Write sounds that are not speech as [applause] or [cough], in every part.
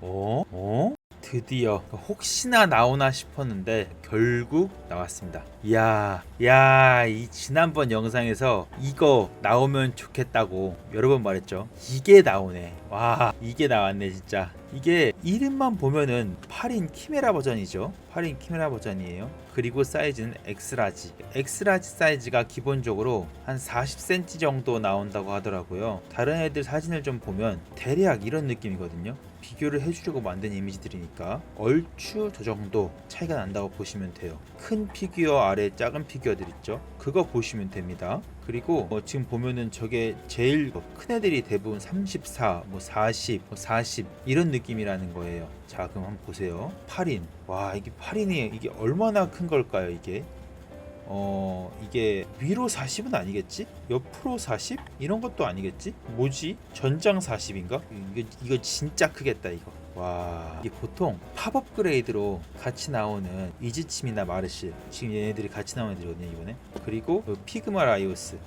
어? 어? 드디어 혹시나 나오나 싶었는데 결국 나왔습니다. 이야, 야, 이 지난번 영상에서 이거 나오면 좋겠다고 여러 번 말했죠. 이게 나오네. 와, 이게 나왔네 진짜. 이게 이름만 보면은 8인 키메라 버전이죠. 8인 키메라 버전이에요. 그리고 사이즈는 엑스라지. 엑스라지 사이즈가 기본적으로 한 40cm 정도 나온다고 하더라고요. 다른 애들 사진을 좀 보면 대략 이런 느낌이거든요. 비교를 해주려고 만든 이미지들이니까 얼추 저 정도 차이가 난다고 보시면 돼요. 큰 피규어 아래 작은 피규어들 있죠. 그거 보시면 됩니다. 그리고 어, 지금 보면은 저게 제일 큰 애들이 대부분 34, 뭐 40, 뭐 40 이런 느낌이라는 거예요. 자, 그럼 한번 보세요. 8인. 와, 이게 8인이 이게 얼마나 큰 걸까요, 이게? 어 이게 위로 40은 아니겠지? 옆으로 40? 이런 것도 아니겠지? 뭐지? 전장 40인가? 이거 이거 진짜 크겠다 이거. 와 이게 보통 팝업 그레이드로 같이 나오는 이지침이나 마르실 지금 얘네들이 같이 나오는 애들이거든요 이번에 그리고 요 피그마 라이오스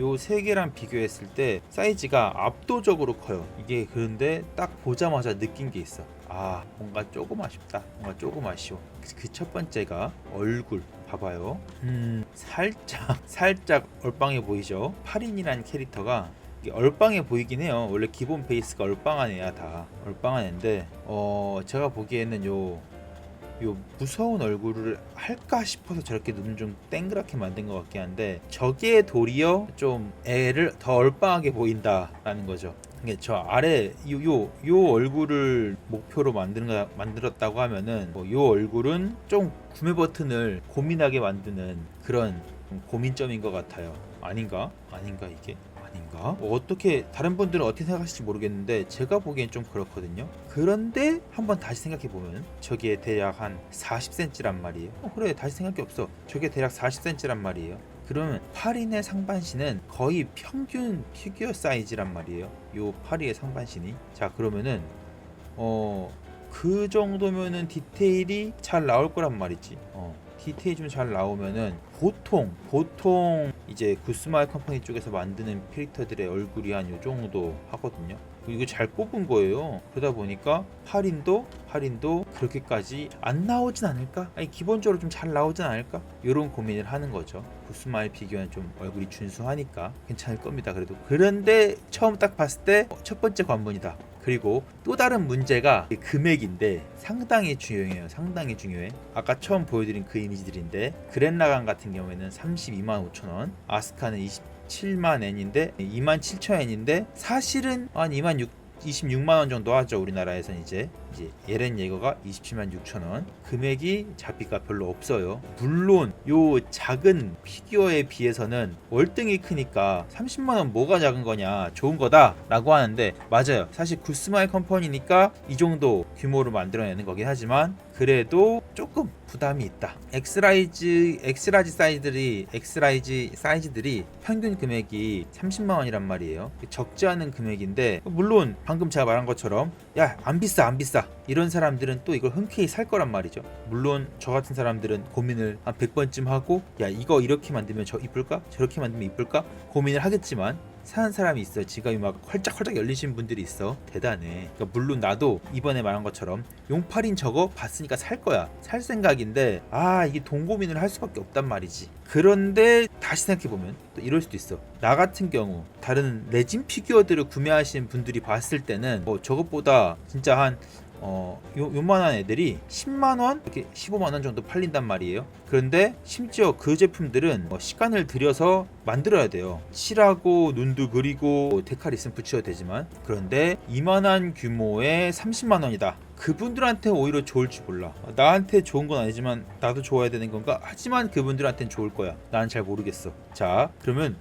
요세 개랑 비교했을 때 사이즈가 압도적으로 커요. 이게 그런데 딱 보자마자 느낀 게 있어. 아, 뭔가 조금 아쉽다. 뭔가 조금 아쉬워. 그 첫 번째가 얼굴. 봐봐요. 음, 살짝, [laughs] 살짝 얼빵해 보이죠? 8인이라는 캐릭터가 얼빵해 보이긴 해요. 원래 기본 베이스가 얼빵한 애야, 다. 얼빵한 애인데, 어, 제가 보기에는 요, 요 무서운 얼굴을 할까 싶어서 저렇게 눈을 좀 땡그랗게 만든 것 같긴 한데 저게 도리어 좀 애를 더 얼빵하게 보인다라는 거죠. 이게 저 아래 요요 요 얼굴을 목표로 만드는 거 만들었다고 하면은 뭐 요 얼굴은 좀 구매 버튼을 고민하게 만드는 그런 고민점인 것 같아요. 아닌가? 아닌가 이게? 아닌가? 뭐 어떻게 다른 분들은 어떻게 생각하실지 모르겠는데 제가 보기엔 좀 그렇거든요. 그런데 한번 다시 생각해 보면 저게 대략 한 40cm란 말이에요. 어, 그래 다시 생각이 없어. 저게 대략 40cm란 말이에요. 그러면 8인의 상반신은 거의 평균 피규어 사이즈란 말이에요. 요 8위의 상반신이. 자 그러면은 어 그 정도면은 디테일이 잘 나올 거란 말이지. 어. 디테일 좀 잘 나오면은 보통 보통 이제 구스마일 컴퍼니 쪽에서 만드는 캐릭터들의 얼굴이 한 요 정도 하거든요. 이거 잘 뽑은 거예요. 그러다 보니까 8인도 8인도 그렇게까지 안 나오진 않을까? 아니 기본적으로 좀 잘 나오진 않을까? 이런 고민을 하는 거죠. 구스마일 피규어는 좀 얼굴이 준수하니까 괜찮을 겁니다. 그래도 그런데 처음 딱 봤을 때 첫 번째 관문이다. 그리고 또 다른 문제가 금액인데 상당히 중요해요. 상당히 중요해. 아까 처음 보여드린 그 이미지들인데 그랜라간 같은 경우에는 32만 5천 원, 아스카는 27만 엔인데 2만 7천 엔인데 사실은 한 2만 6 26만 원 정도 하죠 우리나라에선 이제. 이제 예렌 예거가 27만 6천 원. 금액이 잡기가 별로 없어요. 물론 요 작은 피규어에 비해서는 월등히 크니까 30만 원 뭐가 작은 거냐 좋은 거다 라고 하는데 맞아요. 사실 구스마일 컴퍼니니까 이 정도 규모로 만들어내는 거긴 하지만 그래도 조금 부담이 있다. 엑스라이즈 엑스라지 사이즈들이 엑스라이즈 사이즈들이 평균 금액이 30만 원이란 말이에요. 적지 않은 금액인데 물론 방금 제가 말한 것처럼 야 안 비싸 안 비싸 이런 사람들은 또 이걸 흔쾌히 살 거란 말이죠. 물론 저 같은 사람들은 고민을 한 100번쯤 하고 야 이거 이렇게 만들면 저 이쁠까 저렇게 만들면 이쁠까 고민을 하겠지만 사는 사람이 있어. 지갑이 막 활짝활짝 열리신 분들이 있어. 대단해. 그러니까 물론 나도 이번에 말한 것처럼 용팔인 저거 봤으니까 살 거야. 살 생각인데 아 이게 돈 고민을 할 수밖에 없단 말이지. 그런데 다시 생각해 보면 또 이럴 수도 있어. 나 같은 경우 다른 레진 피규어들을 구매하시는 분들이 봤을 때는 뭐 저것보다 진짜 한 어, 요, 요만한 애들이 10만원? 이렇게 15만원 정도 팔린단 말이에요. 그런데 심지어 그 제품들은 뭐 시간을 들여서 만들어야 돼요. 칠하고, 눈도 그리고, 데칼 있으면 붙여도 되지만. 그런데 이만한 규모의 30만원이다. 그분들한테 오히려 좋을지 몰라. 나한테 좋은 건 아니지만 나도 좋아야 되는 건가? 하지만 그분들한테는 좋을 거야. 나는 잘 모르겠어. 자, 그러면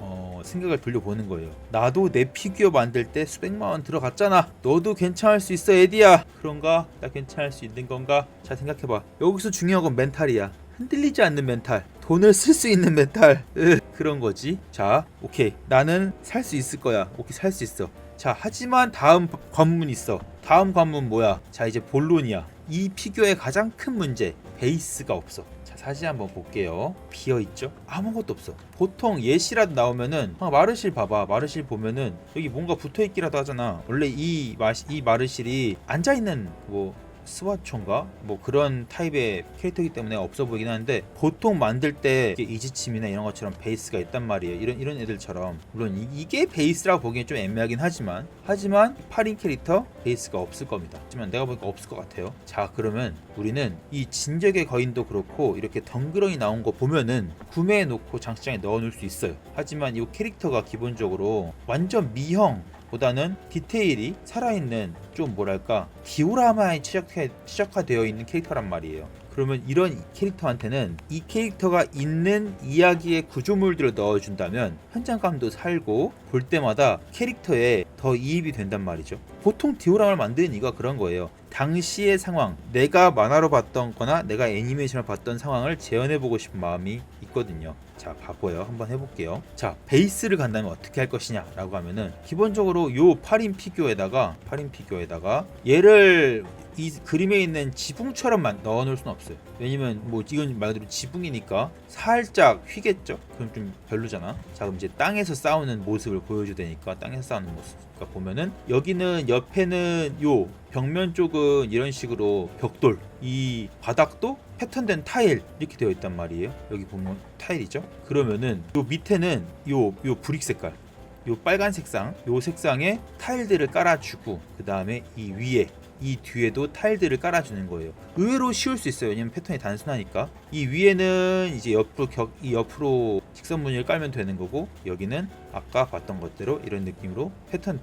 어, 생각을 돌려보는 거예요. 나도 내 피규어 만들 때 수백만 원 들어갔잖아. 너도 괜찮을 수 있어, 에디야. 그런가? 나 괜찮을 수 있는 건가? 잘 생각해봐. 여기서 중요한 건 멘탈이야. 흔들리지 않는 멘탈. 돈을 쓸 수 있는 멘탈. 으, 그런 거지. 자, 오케이. 나는 살 수 있을 거야. 오케이, 살 수 있어. 자, 하지만 다음 관문 있어. 다음 관문 뭐야? 자, 이제 본론이야. 이 피규어의 가장 큰 문제. 베이스가 없어. 자, 사진 한번 볼게요. 비어 있죠? 아무것도 없어. 보통 예시라도 나오면은 아, 마르실 봐봐. 마르실 보면은 여기 뭔가 붙어 있기라도 하잖아. 원래 이 마, 이 마르실이 앉아 있는 뭐 스와초인가 뭐 그런 타입의 캐릭터이기 때문에 없어 보이긴 하는데 보통 만들 때 이지침이나 이런 것처럼 베이스가 있단 말이에요. 이런 이런 애들처럼 물론 이, 이게 베이스라고 보기엔 좀 애매하긴 하지만 하지만 8인 캐릭터 베이스가 없을 겁니다. 하지만 내가 보니까 없을 것 같아요. 자 그러면 우리는 이 진격의 거인도 그렇고 이렇게 덩그러니 나온 거 보면은 구매해 놓고 장식장에 넣어 놓을 수 있어요. 하지만 이 캐릭터가 기본적으로 완전 미형 보다는 디테일이 살아있는 좀 뭐랄까 디오라마에 시작해, 시작화되어 있는 캐릭터란 말이에요. 그러면 이런 캐릭터한테는 이 캐릭터가 있는 이야기의 구조물들을 넣어준다면 현장감도 살고 볼 때마다 캐릭터에 더 이입이 된단 말이죠. 보통 디오라마를 만드는 이유가 그런 거예요. 당시의 상황, 내가 만화로 봤던 거나 내가 애니메이션을 봤던 상황을 재현해보고 싶은 마음이 있거든요. 자, 봐봐요. 한번 해볼게요. 자, 베이스를 간다면 어떻게 할 것이냐 라고 하면은 기본적으로 요 8인 피규어에다가 8인 피규어에다가 얘를 이 그림에 있는 지붕처럼 만- 넣어 놓을 수는 없어요. 왜냐면 뭐 이건 말 그대로 지붕이니까 살짝 휘겠죠. 그럼 좀 별로잖아. 자 그럼 이제 땅에서 싸우는 모습을 보여줘야 되니까 땅에서 싸우는 모습. 그러니까 보면은 여기는 옆에는 요 벽면 쪽은 이런 식으로 벽돌, 이 바닥도 패턴된 타일 이렇게 되어 있단 말이에요. 여기 보면 타일이죠. 그러면은 요 밑에는 요 요 브릭 색깔. 요 빨간 색상, 요 색상에 타일들을 깔아주고 그 다음에 이 위에 이 뒤에도 타일들을 깔아주는 거예요. 의외로 쉬울 수 있어요. 왜냐면 패턴이 단순하니까. 이 위에는 이제 옆으로 격, 이 옆으로 직선 무늬를 깔면 되는 거고 여기는 아까 봤던 것대로 이런 느낌으로 패턴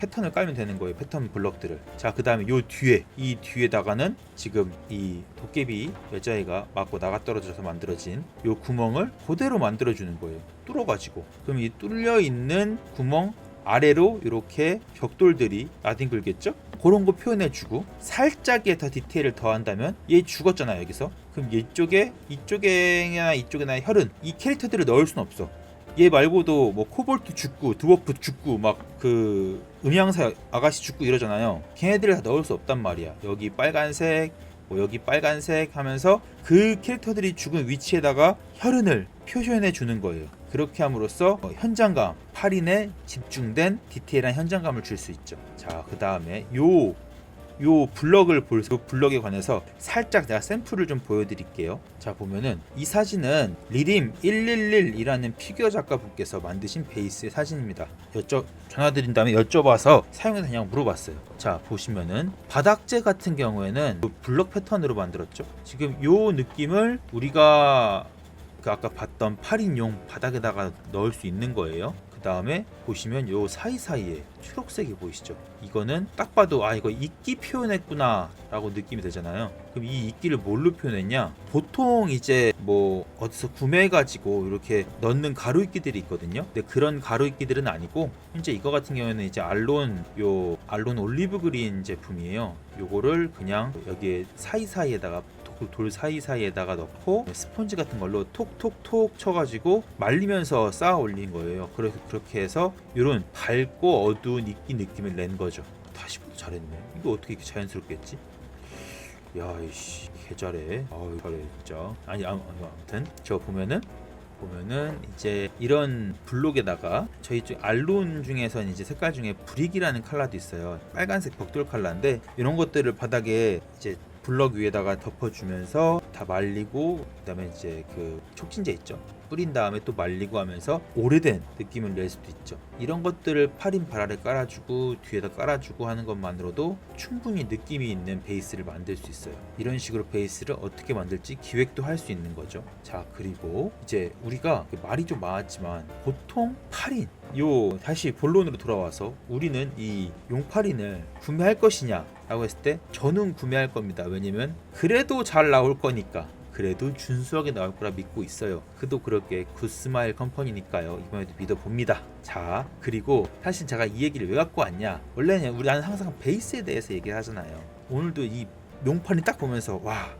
패턴을 깔면 되는 거예요. 패턴 블럭들을. 자, 그 다음에 요 뒤에 이 뒤에다가는 지금 이 도깨비 여자애가 맞고 나가 떨어져서 만들어진 요 구멍을 그대로 만들어 주는 거예요. 뚫어가지고. 그럼 이 뚫려 있는 구멍 아래로 이렇게 벽돌들이 나뒹굴겠죠? 그런 거 표현해주고 살짝의 더 디테일을 더한다면 얘 죽었잖아 여기서 그럼 이쪽에 이쪽에나 이쪽에나 혈은 이 캐릭터들을 넣을 순 없어 얘 말고도 뭐 코볼트 죽고 드워프 죽고 막그 음향사 아가씨 죽고 이러잖아요 걔네들을 다 넣을 수 없단 말이야 여기 빨간색 뭐 여기 빨간색 하면서 그 캐릭터들이 죽은 위치에다가 혈흔을 표현해 주는 거예요. 그렇게 함으로써 어, 현장감, 8인에 집중된 디테일한 현장감을 줄 수 있죠. 자, 그 다음에 요, 요 블럭을 볼, 그 블럭에 관해서 살짝 내가 샘플을 좀 보여드릴게요. 자, 보면은 이 사진은 리림 111이라는 피규어 작가분께서 만드신 베이스의 사진입니다. 여쭤, 전화드린 다음에 여쭤봐서 사용이 되냐고 물어봤어요. 자, 보시면은 바닥재 같은 경우에는 그 블럭 패턴으로 만들었죠. 지금 요 느낌을 우리가 그 아까 봤던 8인용 바닥에다가 넣을 수 있는 거예요. 그 다음에 보시면 요 사이사이에 초록색이 보이시죠? 이거는 딱 봐도 아 이거 이끼 표현했구나 라고 느낌이 되잖아요. 그럼 이 이끼를 뭘로 표현했냐? 보통 이제 뭐 어디서 구매해가지고 이렇게 넣는 가루 이끼들이 있거든요. 근데 그런 가루 이끼들은 아니고 현재 이거 같은 경우에는 이제 알론 요 알론 올리브 그린 제품이에요. 요거를 그냥 여기에 사이사이에다가 돌- 돌 사이사이에다가 넣고 스펀지 같은 걸로 톡톡톡 쳐가지고 말리면서 쌓아 올린 거예요. 그래서 그렇게 해서 이런 밝고 어두운 이끼 느낌을 낸 거죠. 다시 봐도 잘했네. 이거 어떻게 이렇게 자연스럽게 했지? 야, 이씨, 개 잘해. 아유, 잘해, 진짜. 아니, 아무- 아무튼 저 보면은 보면은 이제 이런 블록에다가 저희 쪽 알론 중에서 이제 색깔 중에 브릭이라는 컬러도 있어요. 빨간색 벽돌 컬러인데 이런 것들을 바닥에 이제 블럭 위에다가 덮어주면서 다 말리고 그다음에 이제 그 촉진제 있죠. 뿌린 다음에 또 말리고 하면서 오래된 느낌을 낼 수도 있죠. 이런 것들을 8인 바라를 깔아주고 뒤에다 깔아주고 하는 것만으로도 충분히 느낌이 있는 베이스를 만들 수 있어요. 이런 식으로 베이스를 어떻게 만들지 기획도 할 수 있는 거죠. 자 그리고 이제 우리가 말이 좀 많았지만 보통 8인 요 다시 본론으로 돌아와서 우리는 이 용팔인을 구매할 것이냐 라고 했을 때 저는 구매할 겁니다 왜냐면 그래도 잘 나올 거니까 그래도 준수하게 나올 거라 믿고 있어요. 그도 그렇게 굿스마일 컴퍼니니까요. 이번에도 믿어봅니다. 자 그리고 사실 제가 이 얘기를 왜 갖고 왔냐? 원래는 우리 나는 항상 베이스에 대해서 얘기를 하잖아요. 오늘도 이 용판이 딱 보면서 와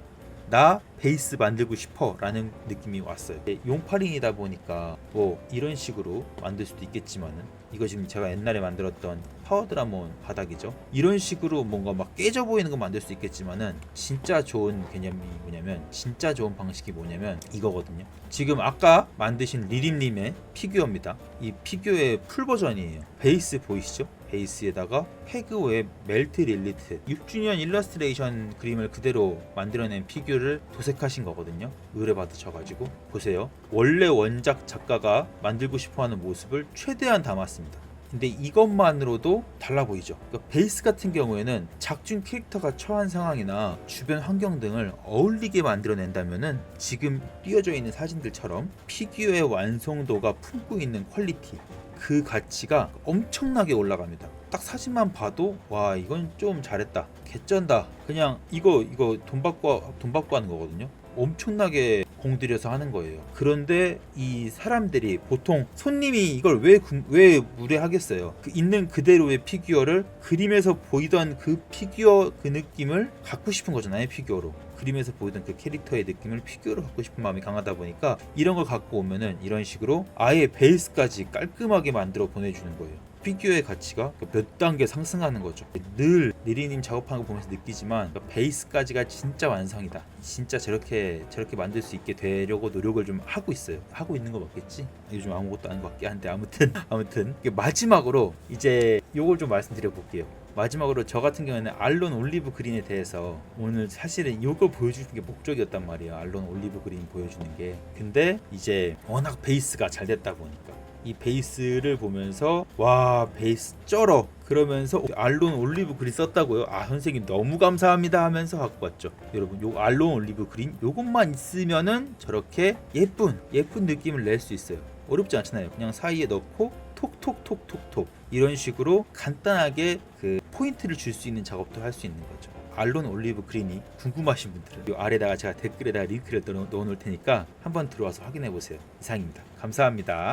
나 베이스 만들고 싶어 라는 느낌이 왔어요. 예, 용팔인이다 보니까 뭐 이런 식으로 만들 수도 있겠지만은 이거 지금 제가 옛날에 만들었던 파워드라몬 바닥이죠. 이런 식으로 뭔가 막 깨져 보이는 거 만들 수 있겠지만은 진짜 좋은 개념이 뭐냐면 진짜 좋은 방식이 뭐냐면 이거거든요. 지금 아까 만드신 리림님의 피규어입니다. 이 피규어의 풀 버전이에요. 베이스 보이시죠 베이스에다가 페그웨 멜트 릴리트 6주년 일러스트레이션 그림을 그대로 만들어낸 피규어를 도색하신 거거든요. 의뢰 받으셔가지고. 보세요. 원래 원작 작가가 만들고 싶어하는 모습을 최대한 담았습니다. 근데 이것만으로도 달라 보이죠. 그러니까 베이스 같은 경우에는 작중 캐릭터가 처한 상황이나 주변 환경 등을 어울리게 만들어낸다면은 지금 띄어져 있는 사진들처럼 피규어의 완성도가 품고 있는 퀄리티 그 가치가 엄청나게 올라갑니다. 딱 사진만 봐도 와 이건 좀 잘했다. 개쩐다. 그냥 이거 이거 돈 받고 돈 받고 하는 거거든요 엄청나게 공들여서 하는 거예요. 그런데 이 사람들이 보통 손님이 이걸 왜, 구- 왜 무례하겠어요? 그 있는 그대로의 피규어를 그림에서 보이던 그 피규어 그 느낌을 갖고 싶은 거잖아요 피규어로. 그림에서 보이던 그 캐릭터의 느낌을 피규어로 갖고 싶은 마음이 강하다 보니까 이런 걸 갖고 오면은 이런 식으로 아예 베이스까지 깔끔하게 만들어 보내주는 거예요 피규어의 가치가 몇 단계 상승하는 거죠. 늘 리리님 작업하는 거 보면서 느끼지만 베이스까지가 진짜 완성이다. 진짜 저렇게 저렇게 만들 수 있게 되려고 노력을 좀 하고 있어요. 하고 있는 거 맞겠지? 요즘 아무것도 아닌 것 같긴 한데 아무튼 [laughs] 아무튼 마지막으로 이제 요걸 좀 말씀드려 볼게요. 마지막으로 저 같은 경우에는 알론 올리브 그린에 대해서 오늘 사실은 이걸 보여주는 게 목적이었단 말이에요. 알론 올리브 그린 보여주는 게. 근데 이제 워낙 베이스가 잘 됐다 보니까 이 베이스를 보면서 와 베이스 쩔어. 그러면서 알론 올리브 그린 썼다고요? 아 선생님 너무 감사합니다 하면서 갖고 왔죠. 여러분 요 알론 올리브 그린 요것만 있으면은 저렇게 예쁜 예쁜 느낌을 낼 수 있어요. 어렵지 않잖아요. 그냥 사이에 넣고 톡톡톡톡톡. 이런 식으로 간단하게 그 포인트를 줄 수 있는 작업도 할 수 있는 거죠. 알론 올리브 그린이 궁금하신 분들은 요 아래다가 제가 댓글에다가 링크를 넣어 놓을 테니까 한번 들어와서 확인해 보세요. 이상입니다. 감사합니다